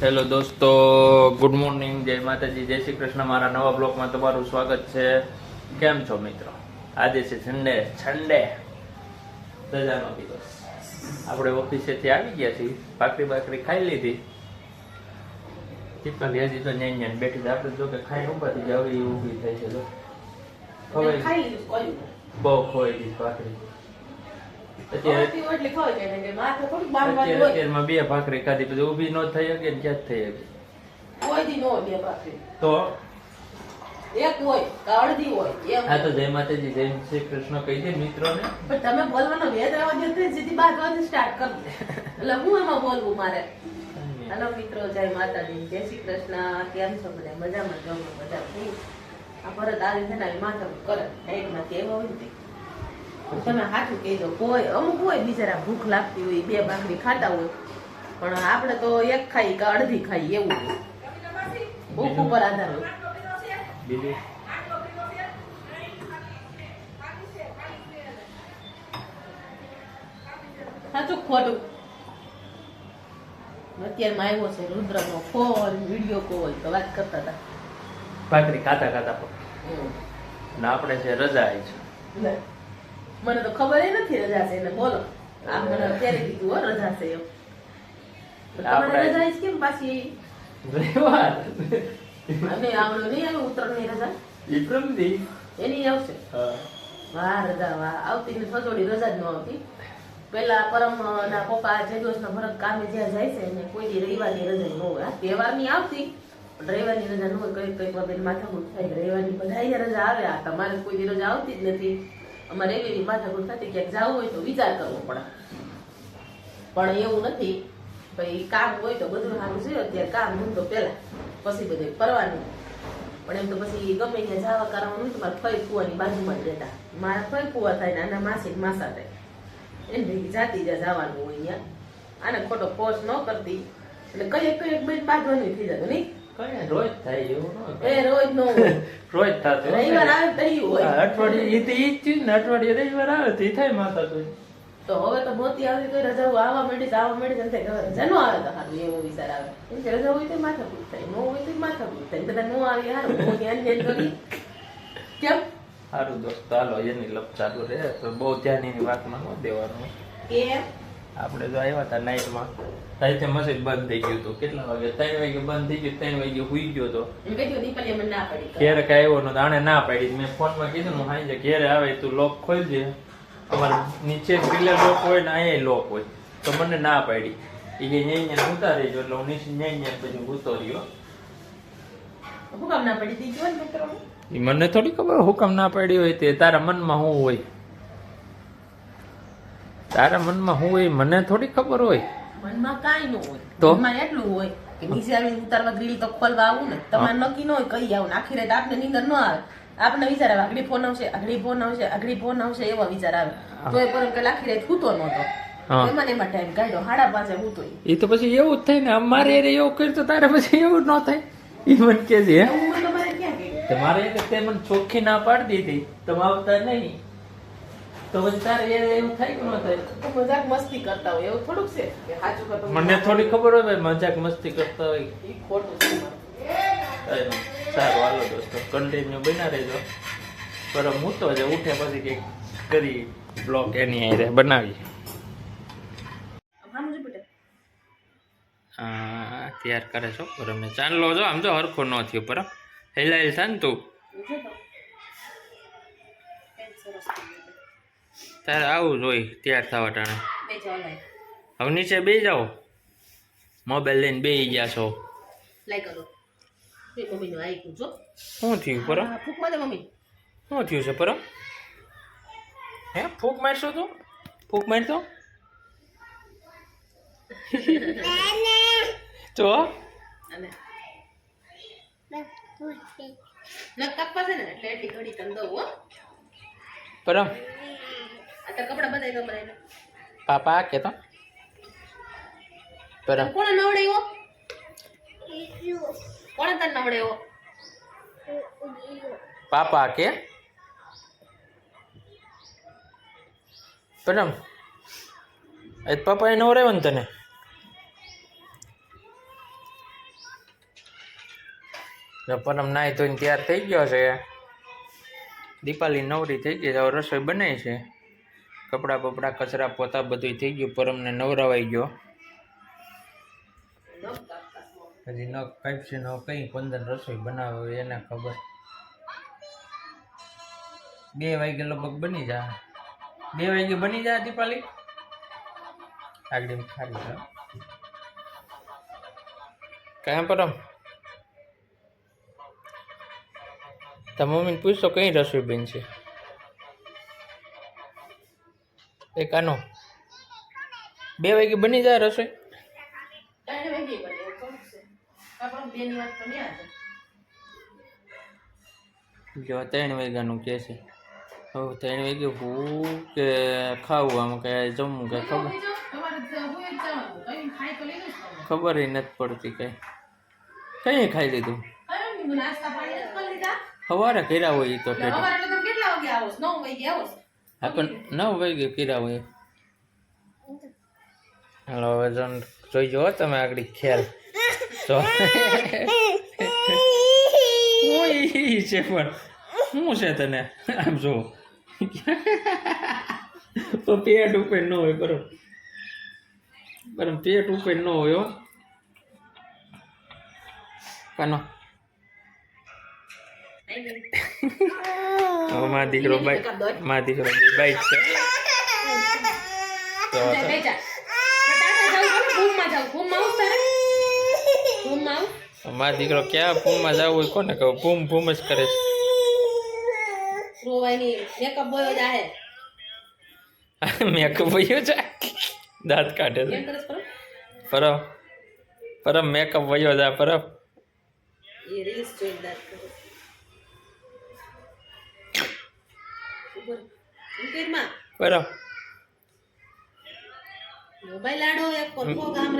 Hello દોસ્તો good morning જય માતાજી જય શ્રી કૃષ્ણ. મારા નવા બ્લોગમાં તમારું સ્વાગત છે. કેમ છો મિત્રો? આજે છે ઠંડે ઠંડે રજાનો દિવસ. આપણે ઓફિસેથી આવી ગયા છીએ ભાખરી બાકરી ખાઈ લીધી. ચીપકાલી હજી તો ન્યાય ન્યાય બેઠી છે. આપણે જો કે ખાઈ ઊભા થઈ જાય એ ઊભી થઈ છે ખવાઈ બહુ ખોઈ ગઈ ભાખરી. બે ભાખરી ખાધી પછી ઊભી ન થઈ શકે ને ક્યાં થઈ શકે. કોઈ દી ન બે ભાખરી. તો? એક હોય અડધી હોય હા તો જય માતાજી જય શ્રી કૃષ્ણ કહી દે મિત્રોને. પણ તમે બોલવાનો વેદ રહેવા દો સીધી બાદ સ્ટાર્ટ કરી. એટલે હું એમાં બોલવું મારે? હેલો મિત્રો જય માતાજી જય શ્રી કૃષ્ણ. કેમ છો બધા? મજામાં? જો બધા આ આવી છે ને માથા કરે. કેવો હોય. તમે સાચું કહેજો કોઈ અમુક હોય બિચારા ભૂખ લાગતી હોય બે ભાખરી ખાતા હોય પણ આપણે તો એક ખાઈ કે અડધી ખાઈ એવું હોય. ભૂખ ઉપર આધાર હોય. સાચું ખોટું? અત્યારમાં આવ્યો છે રુદ્રનો ફોન વીડિયો કોલ તો વાત કરતા હતા. ભાખરી ખાતા ખાતા પણ આપણે છે રજા આવી છે. મને તો ખબર નથી રજા છે એને બોલો. આ મને અત્યારે કીધું હો રજા છે એમ. તો તમારે રજા છે કેમ પાછી? રવિવાર. અને આવડો નહીં આવે ઉત્તરાયણની રજા? વિક્રમજી એની આવશે? વાહ રજા વાહ. આવતી ને સજોડી રજા જ ન આવતી પેલા પરમ ના પપ્પા જયદોષ ના ભરત કામે જ્યાં જાય છે એને કોઈ દી રવિવારની રજા ન હોય. તહેવાર તહેવારની આવતી રવિવારની રજા ન હોય. કઈ કઈ માથા માથાકૂટ થાય. રવિવારની બધા રજા આવે. આ તમારે કોઈ દી રજા આવતી જ નથી. અમારે એવી માથાકૂટ થતી ક્યાંક જવું હોય તો વિચાર કરવો પડે. પણ એવું નથી. ભાઈ કામ હોય તો બધું સારું છે, અત્યારે કામ હું તો પેલા પછી બધું ફરવાનું. પણ એમ તો પછી ગમે ત્યાં જવા કરવાનું હોય તો મારે ફઈ કુવાની બાજુમાં જ રહેતા. મારા ફઈ કુવા થાય ને આના માસી માસા થાય. એને ભેગી જાતી જ્યાં જવાનું હોય અહીંયા આને ખોટો ફોર્સ ન કરતી. એટલે કઈ કઈ બેન બાંધવાની થઈ જતું, નહીં? કઈ રોજ થાય એવું એ રોજ નો હોય. રોજ થતું રવિવાર આવે તો હોય. અઠવાડિયે ઈ તો ઈ જ ને અઠવાડિયે રવિવાર આવે તો ઈ થાય માથા તો. તો હવે તો મોતી આવી તો રજાઓ આવવા માંડી તો માંડી એમ થાય. કે રજા નો આવે તો સારું એવો વિચાર આવે. એમ કે રજા હોય તો માથાકૂટ થાય. ન હોય તો માથાકૂટ થાય. બધા નો આવી સારું હું ધ્યાન ધ્યાન કરી કેમ? સારું દોસ્ત ચાલો એની લપ ચાલુ રહે. તો બહુ ધ્યાન એની વાતમાં ન દેવાનું. કેમ આપણે તો આવ્યા હતા નાઇટમાં રાતે મશીન બંધ થઈ ગયું હતું. કેટલા વાગે? ત્રણ વાગે બંધ થઈ ગયું ત્રણ વાગે હુઈ ગયો હતો. ઘેરે કઈ આવ્યો નતો આણે ના પાડી. મેં ફોનમાં કીધું ને હાઈ ઘેરે આવે તું લોક ખોલજે અમારે નીચે ગ્રીલે લોક હોય ને અહીંયા લોક હોય. તો મને ના પાડી. એ કે ન્યાય ન્યાય ઉતારી જો એટલે હું નીચે ન્યાય ન્યાય પછી ઉતો રહ્યો. મને થોડી ખબર હુકમ ના પાડી હોય તે તારા મનમાં શું હોય? તારા મનમાં હું હોય મને થોડી ખબર હોય. મનમાં કાંઈ ન હોય. તો? મનમાં એટલું હોય કે નીચે આવીને ઉતારવા ગ્રીલ તો ખોલવા આવું ને. તમારે નક્કી ન હોય કઈ આવું આખી રાત આપને નીંદર ન આવે. આપને વિચાર આવે આગળી ફોન આવશે આગળી ફોન આવશે આગળી ફોન આવશે એવા વિચાર આવે. તો એ પરમ કે આખી રાત સૂતો નહોતો એ તો પછી એવું જ થાય ને. અમારે એવું કર્યું તો તારે પછી એવું ન થાય. એ મને કે છે તમારે તે મને ચોખ્ખી ના પાડી દીધી. તમે આવતા નહીં. તો પછી તારે એવું થાય કે ન થાય? તો મજાક મસ્તી કરતા હોય એવું થોડુંક છે કે સાચું કરતો મને થોડી ખબર હોય ભાઈ મજાક મસ્તી કરતા હોય. ખોટું. સારું હાલો દોસ્તો કન્ટિન્યુ બના રહેજો. પર હું તો જે ઉઠે પછી કંઈક કરી બ્લોગ એની હારે બનાવી. આમ જો બેટા આ તૈયાર કરે છો પર અમે ચાંદલો જો આમ તો હરખો ન થયો પર હેલાયેલ થાય ને તું. તારે આવું જોઈ તૈયાર થવા ટાણે. હવે નીચે બે જાઓ. મોબાઈલ લઈને બે ગયા છો. શું થયું પર? શું થયું છે પર? હે ફૂક મારશો તું? ફૂક મારતો તો? પરમ તો કપડા બધાય એને. પાપા કેતો? પરમ કોણે નવડાવ્યો? કોણે તને નવડાવ્યો? પાપા કે? પરમ એ પપ્પાએ નવરાવ્યો ને તને? પરમ નાહી ધોઈને તૈયાર થઈ ગયો છે. દીપાલી નવરી થઈ ગઈ છે રસોઈ બનાવી છે. કપડાં બપડા, કચરા, પોતા બધું થઈ ગયું. પરમને નવરાવાઈ ગયો. હજી ન છે, ન કઈ. પંદર રસોઈ બનાવે એને ખબર. બે વાગે લગભગ બની જા. બે વાગે બની જા દીપાલી. આગળ ખાલી કયા પરમ તમે મમ્મીને પૂછશો કઈ રસોઈ બેન છે આનો. બે વાગે બની જાય રસોઈ? જો ત્રણ વાગ્યાનું કે છે. હવે ત્રણ વાગે હું કે ખાવું આમ કે જમવું કે ખબર? ખબર નથી પડતી કઈ. કઈ ખાઈ લીધું? સવારે કર્યા હોય તો કેટલા વાગે આવો નવ વાગે આવો છો? હા પણ નવ વાગે કર્યા હોય હાલો, હવે જો જોઈજો હો તમે આગળ ખેલ તો ઓય છે પણ શું છે તને? આમ જો તો પેટ ઉપર ન હોય, બરોબર. બરાબર, પેટ ઉપર ન હોય કાનો. મારો દીકરો બાઈક મા દીકરો બાઈક છે. તો દીકરો ક્યાં પૂમમાં જવું હોય કોને કહું? પૂમ ભૂમ જ કરે છે. મેકઅપ. વયો જાય? દાંત કાઢે છે પરબ પરમ મેકઅપ વયો જા પરમ. એ રીલ્સ જોઈને દાંત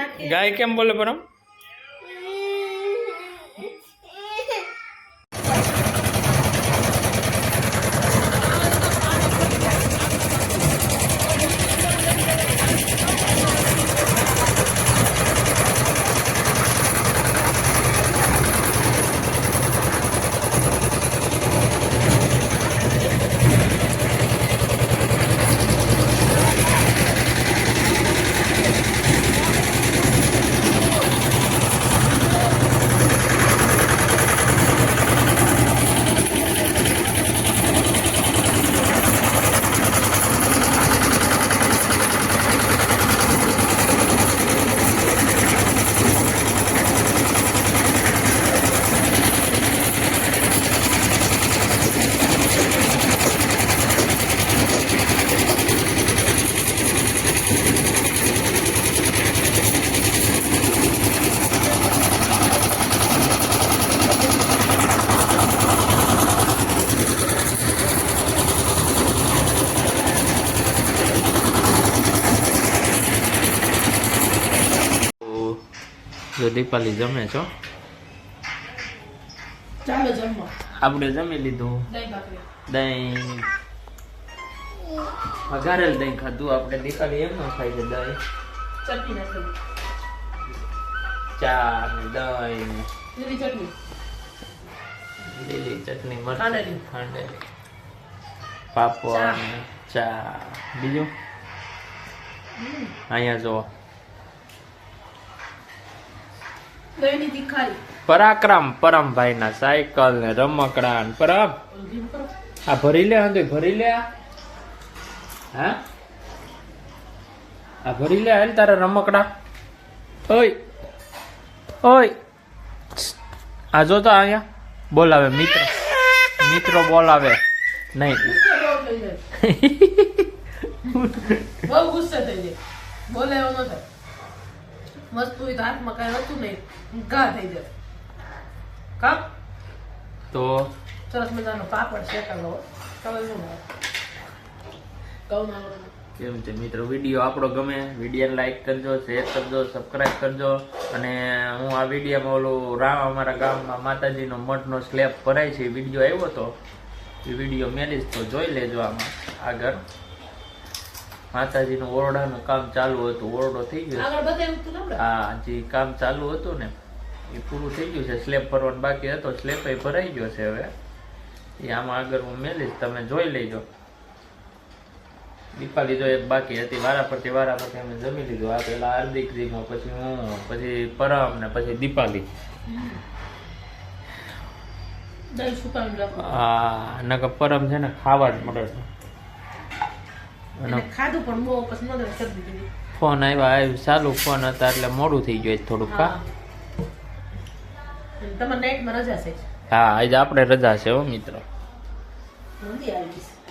રાખે ગાય કેમ બોલે પરમ જો દીપાલી જમે છો? ચાલો જમવા આપણે જમી લીધું. દહીં વઘારેલ દહીં ખાધું. આપણે દીપાલી એમ ન ખાઈ છે દહીં. ચા ને દહીં. લીલી ચટણી. લીલી ચટણી મરચાં ખાંડેલી. પાપડ ચા. ચા. બીજું? અહીંયા જો પરાક્રમ પરમભાઈના સાયકલ ને રમકડા ને પરમ. આ ભરી લે હંધુય ભરી લે. હા? આ ભરી લે હાલ તારા રમકડા. ઓય ઓય. આ જો તો અહીંયા બોલાવે મિત્ર. મિત્રો બોલાવે. નહીં. બહુ ગુસ્સે થઈ જાય. બોલે એવો ન થાય. વસ્તુ તો હાથમાં કઈ હતું નહીં. ઘા થઈ જાય. કામ તો? સરસ મજાનો પાપડ શેકેલો કેમ છે મિત્રો વીડિયો આપણો ગમે વીડિયો લાઈક કરજો શેર કરજો સબસ્ક્રાઈબ કરજો. અને હું આ વિડીયોમાં ઓલું રામ અમારા ગામમાં માતાજીનો મઠનો સ્લેબ ભરાય છે વીડિયો આવ્યો હતો એ વીડિયો મેલીશ તો જોઈ લેજો આમાં આગળ. માતાજીનું ઓરડાનું કામ ચાલુ હતું. ઓરડો થઈ ગયો. ને હા જે કામ ચાલુ હતું ને એ પૂરું થઈ ગયું છે. સ્લેબ ભરવાનું બાકી હતો. સ્લેબ એ ભરાઈ ગયો છે હવે. એ આમાં આગળ હું મેલીશ. તમે જોઈ લેજો. દીપાલી તો એક બાકી હતી. વારા પરથી વારા પરથી અમે જમી લીધું. આ પેલા હાર્દિક જીમો પછી હું પછી પરમ ને પછી દીપાલી. હા નકર પરમ છે ને ખાવા જ મળે છે. અને ખાધું પણ બહુ પછી મગર શરદી દીધી ફોન આવ્યા આવ્યું ચાલુ ફોન હતા એટલે મોડું થઈ ગયું થોડુંક કા તમારે નાઈટમાં રજા છે હા આજે આપણે રજા છે હો મિત્રો.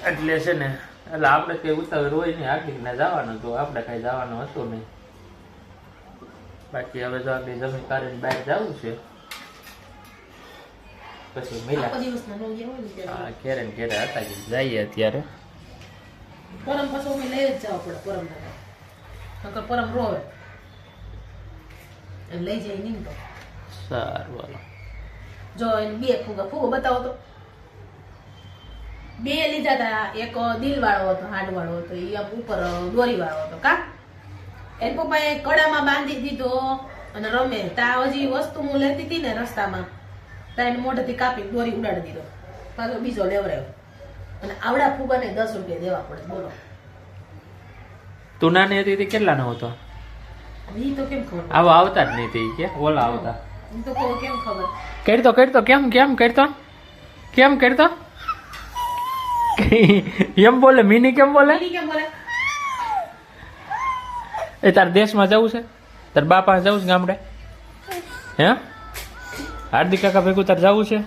એટલે છે ને એટલે આપણે કઈ ઉતાવળ હોય નહીં આખી ને જવાનું તો આપણે કઈ જવાનું હતું નહીં બાકી હવે જો આપણે જમીન કાઢીને બહાર જવું છે પછી મિલા. હા ઘેરે ઘેરે હતા. જઈએ અત્યારે પરમ પાછો અમે લઈ જ જવા પડે પરમ નકર પરમ રોવે એમ લઈ જાય નહીં તો. સારું જો એને બે ફૂગા ફૂગો બતાવો તો. બે લીધા હતા એક દિલ વાળો હતો હાડ વાળો હતો એ ઉપર દોરી વાળો હતો કા? એ પપ્પાએ કડામાં બાંધી દીધો અને રમે. તા હજી વસ્તુ હું લેતી હતી ને રસ્તામાં. તા એને મોઢેથી કાપી દોરી ઉડાડી દીધો. પાછો બીજો લેવરાયો. અને આવડા ફુગાને દસ રૂપિયા દેવા પડે બોલો. તું નાની હતી તે કેટલા નો હતો? ઈ તો કેમ ખબર? આવો આવતા જ નહીં તે કે ઓલા આવતા. તો કેમ ખબર? કરતો કરતો કેમ કેમ કરતો? કેમ કરતો? એમ બોલે મિની કેમ બોલે? કેમ બોલે? એ તાર દેશમાં જવું છે? તાર બાપા જવું છે ગામડે? હે? હાર્દિક કાકા ભેગું તાર જવું છે?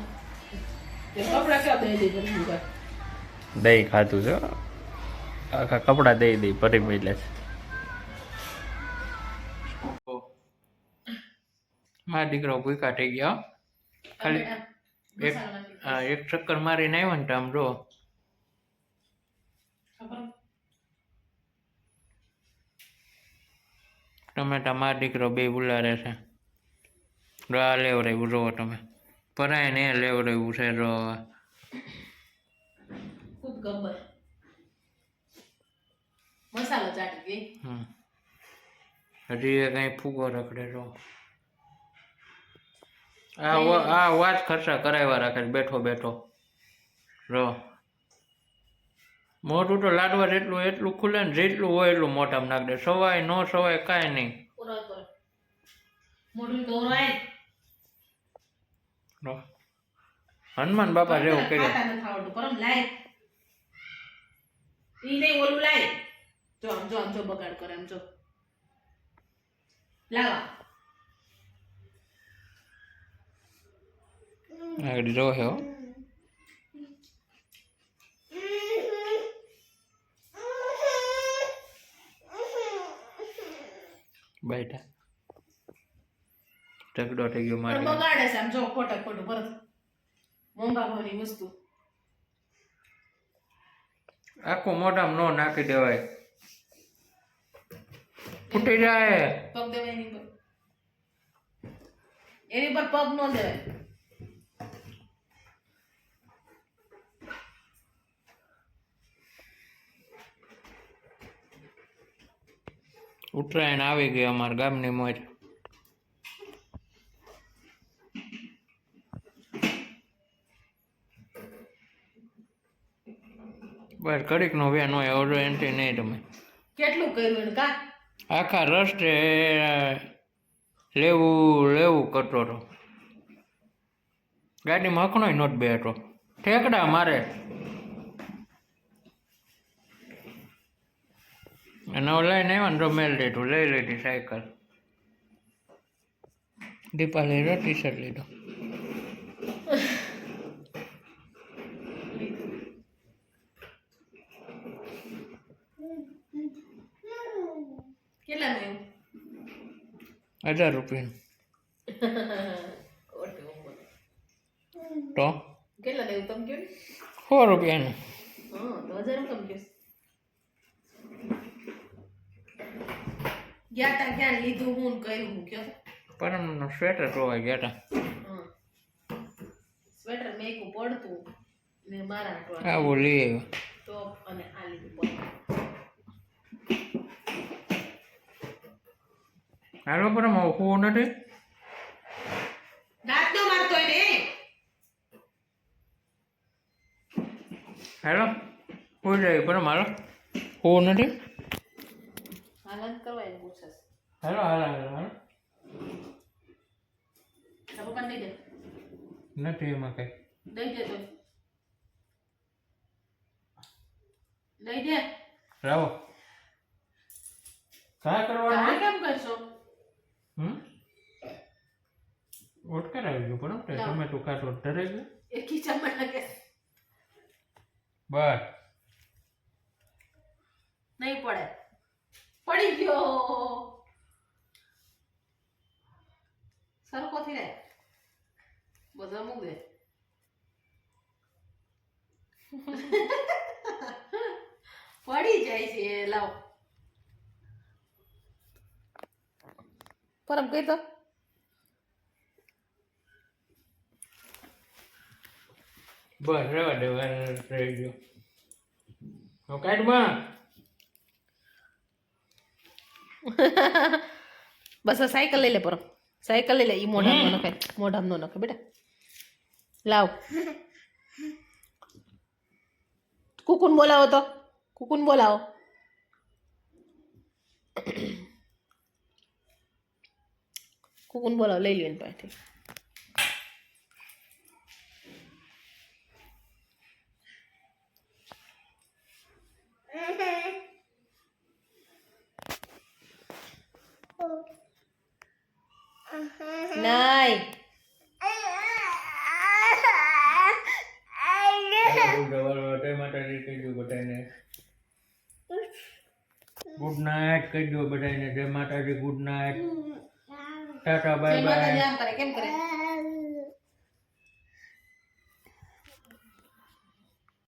દહીં ખાધું છે. આખા કપડા દઈ દઈ ભરી મેલે છે. મારા દીકરો ભૂખા થઈ ગયા. ખાલી એક એક ચક્કર મારીને આવ્યો ને તો આમ જો. ટમેટા મારા દીકરો બે ઉલારે છે. રો આ લેવડાવ્યું જોવો તમે. પરાય ને લેવડાવ્યું છે રો ખૂબ ગબ્બર. મસાલો ચાટી હમ. હજી એ કઈ ફૂગો રખડે જો આ આ વાત ખર્ચા કરાવ્યા રાખે બેઠો બેઠો. રો. મોટું તો લાડવા જેટલું એટલું ખુલે ને જેટલું હોય એટલું મોટામાં નાખ દે. સવાય ન સવાય કાંઈ નહીં. હનુમાન બાપા જેવું કર્યું ખાતા નથી આવડતું પરમ લાય ઈ નહીં ઓલું લાય. જો આમ જો આમ જો બગાડ કરે આમ જો. લાવા. આગળ જો હે. બેઠા. થઈ ગયો પણ મારે. બગાડે છે આમ જો ખોટા ખોટું પરત મોંઘા ભાવની વસ્તુ. આખું મોઢામાં નો નાખી દેવાય. ફૂટી જાય. પગ દેવાય એની પર. એની પર પગ ન દેવાય. ઉત્તરાયણ આવી ગઈ અમારા ગામની મોજ. બસ ઘડીક નો વેન હોય ઓર્ડર એન્ટ્રી નહીં તમે કેટલું કર્યું કા? આખા રસ્તે લેવું લેવું કરતો હતો. ગાડીમાં હકણોય નોટ બેઠો ઠેકડા મારે. અને લઈને આવ્યા ને તો મેલ લીધું લઈ લીધી સાયકલ. દીપાલી ટી શર્ટ લીધો. કેટલા નું હજાર રૂપિયાનું તો? કેટલા લેવું તમે કહો સો રૂપિયાનું. તો હજાર તમે કહો. ગયા તા ક્યાં લીધું હું કર્યું હું કયો પરમનો સ્વેટર જોવા ગયા હા. સ્વેટર મેકું પડતું ને મારા આવું લઈ આવ્યો. હેલો પણ મોકવું નથી. દાંતનો મારતો ને હાલો કોઈ જાય પણ મારો હોવું નથી. હાલત કરવા પૂછસ. હેલો હાલો હાલો હાલો. સબો પણ દઈ દે. નથી એમાં કઈ. દઈ દે તો. દઈ દે. રાવો કા કરવાનું? કેમ કરશો? હમ? ઓટકાર આવી ગયો પણ ટમેટો કાચો ધરાઈ ગયું? એ ખીચામાં નાખે બસ. નહીં પડે. પડી ગયો. સરખો થઈ જાય. બધા મૂક દે પડી જાય છે લાવ. પરમ કઈ તો બસ રહેવા દે વાર રહી ગયો હવે કાઢમાં બસ સાયકલ લઈ લે પરમ સાયકલ લઈ લે ઈ મોઢામાં નખાય મોઢામાં ન નખાય બેટા લાવ કુકુન બોલાવો તો કુકુન બોલાવો કુકુન બોલાવો લઈ લ્યો એની પાસેથી નહીં ગુડ નાઇટ કહી દો બધાને જય માતાજી good night tata bye bye કેમ કરે